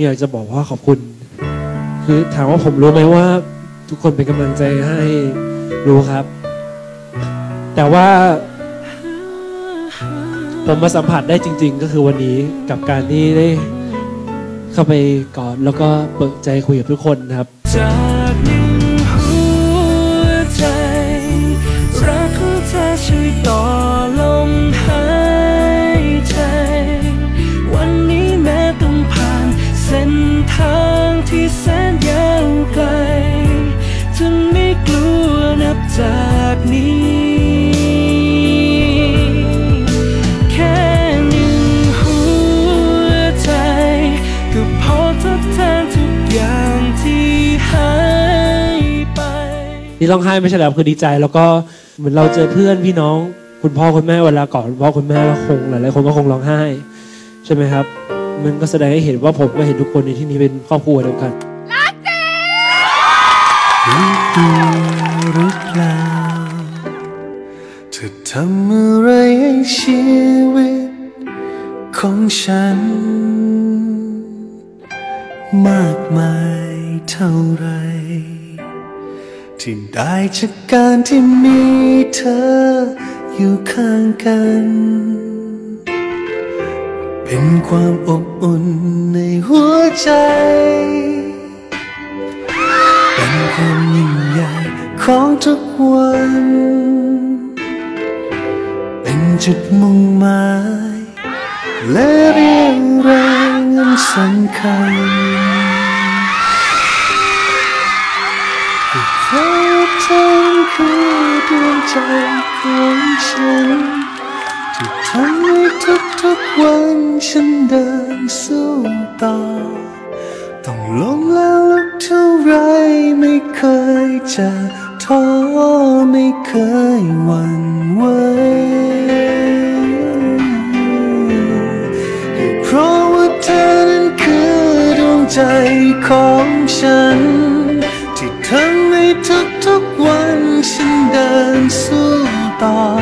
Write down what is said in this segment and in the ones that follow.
อยากจะบอกว่าขอบคุณ คือถามว่าผมรู้ไหมว่า ทุกคนเป็นกำลังใจให้รู้ครับ แต่ว่า ผมมาสัมผัสได้จริง ๆ ก็คือวันนี้กับการที่ได้ เข้าไปกอดแล้วก็เปิดใจคุยกับทุกคนนะครับ ที่แสนยาวไกลจะไม่กลัวนับจากนี้แค่ยังหัวใจก็พอทดแทนทุกอย่างที่หายไปที่ร้องไห้ไม่ใช่แล้วคือดีใจ แล้วก็เหมือนเราเจอเพื่อนพี่น้องคุณพ่อคุณแม่เวลากอดคุณพ่อคุณแม่ก็คงหลายๆคนก็คงร้องไห้ ใช่ไหมครับ มันก็แสดงให้เห็นว่าผมก็เห็นทุกคนในที่นี้เป็นครอบครัวเดียวกันรู้ตัวหรือเปล่าเธอทำอะไรให้ชีวิตของฉัน มากมายเท่าไร ที่ได้จากการที่มีเธออยู่ข้างกัน เป็นความอบอุ่นในหัวใจ เป็นความยิ่งใหญ่ของทุกวัน เป็นจุดมุ่งหมาย และเรียงรายเงินสำคัญที่เธอทำคือดวงใจของฉัน ทำให้ทุกๆวันฉันเดินสู้ต่อ ต้องล้มแล้วลุกเท่าไรไม่เคยจะท้อไม่เคยหวั่นไหวเพราะว่าเธอนั้นคือดวงใจของฉัน ที่ทำให้ทุกๆวันฉันเดินสู้ต่อ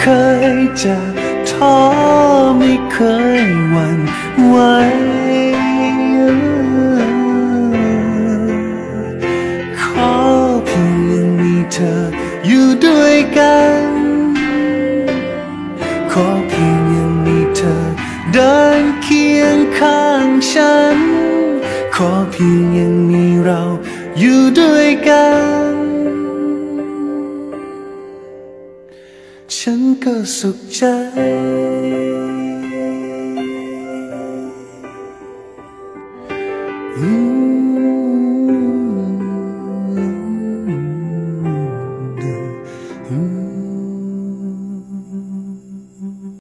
เคยจะท้อไม่เคยหวั่นไหวขอเพียงมีเธออยู่ด้วยกัน ขอเพียงยังมีเธอเดินเคียงข้างฉัน ขอเพียงยังมีเราอยู่ด้วยกัน ฉันก็สุขใจ อืม